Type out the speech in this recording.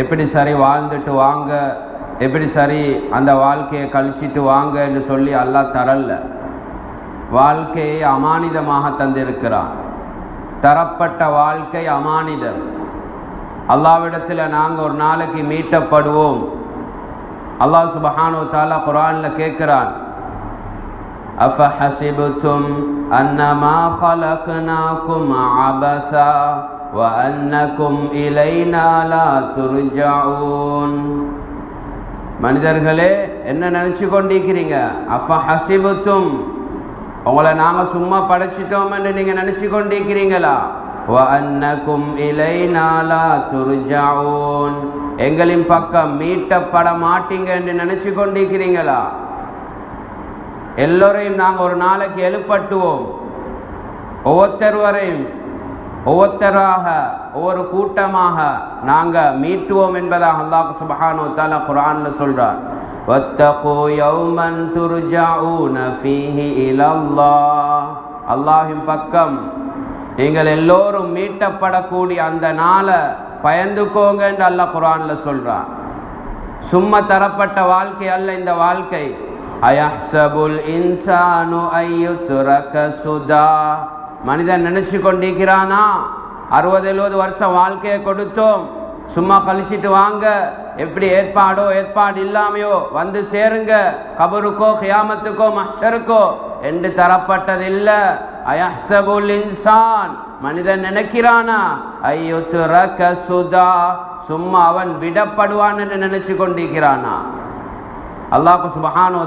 எப்படி சரி வாழ்ந்துட்டு வாங்க? எப்படி சரி அந்த வாழ்க்கையை கழிச்சிட்டு வாங்க என்று சொல்லி அல்லாஹ் தரல வாழ்க்கையை அமானிதமாக தந்திருக்கிறான். தரப்பட்ட வாழ்க்கை அமானிதம். அல்லாவிடத்தில் நாங்கள் ஒரு நாளைக்கு மீட்டப்படுவோம். அல்லாஹ் சுபஹானு தாலா குரானில் கேட்குறான் أفحسبتم أنما خلقناكم عبثا وأنكم إلينا لا ترجعون மனிதர்களே என்ன நினைச்சு கொண்டிருக்கிறீங்க அப்ப ஹசிபுத்தும் உங்களை நாங்க சும்மா படைச்சிட்டோம் என்று நீங்க நினைச்சு கொண்டிருக்கிறீங்களா வஅன்னகும் இலைனா லா துர்ஜாஊன் எங்களின் பக்கம் மீட்டப்பட மாட்டீங்க என்று நினைச்சு கொண்டிருக்கிறீங்களா எல்லோரையும் நாங்கள் ஒரு நாளைக்கு எழுப்பட்டுவோம் ஒவ்வொருத்தருவரையும் ஒவ்வொருத்தராக ஒவ்வொரு கூட்டமாக நாங்கள் மீட்டுவோம் என்பதாக அல்லாஹ் சுபஹானு தாலா குரான்ல சொல்றார் واتقوا يوما ترجعون فيه الى الله அல்லாஹின் பக்கம் நீங்கள் எல்லோரும் மீட்டப்படக்கூடிய அந்த நாளை பயந்துக்கோங்க என்று அல்லாஹ் குரான்ல சொல்றான் சும்மா தரப்பட்ட வாழ்க்கை அல்ல இந்த வாழ்க்கை அயஹ்சபுல் இன்சானு ஐயுத்துரக சுதா. மனிதன் நினைச்சு கொண்டிருக்கிறானா? அறுபது எழுபது வருஷம் வாழ்க்கையை கொடுத்தோம். சும்மா கழிச்சிட்டு வாங்க. எப்படி ஏற்பாடோ ஏற்பாடு இல்லாமையோ வந்து சேருங்க. கபருக்கோ கியாமத்துக்கோ மஷருக்கோ என்று தரப்பட்டதில்ல. அயஹ்சபுல் இன்சான். மனிதன் நினைக்கிறானா? ஐயுத்துரக சுதா. சும்மா அவன் விடப்படுவான் என்று நினைச்சு கொண்டிருக்கிறானா? அல்லாஹ் சுபஹானோ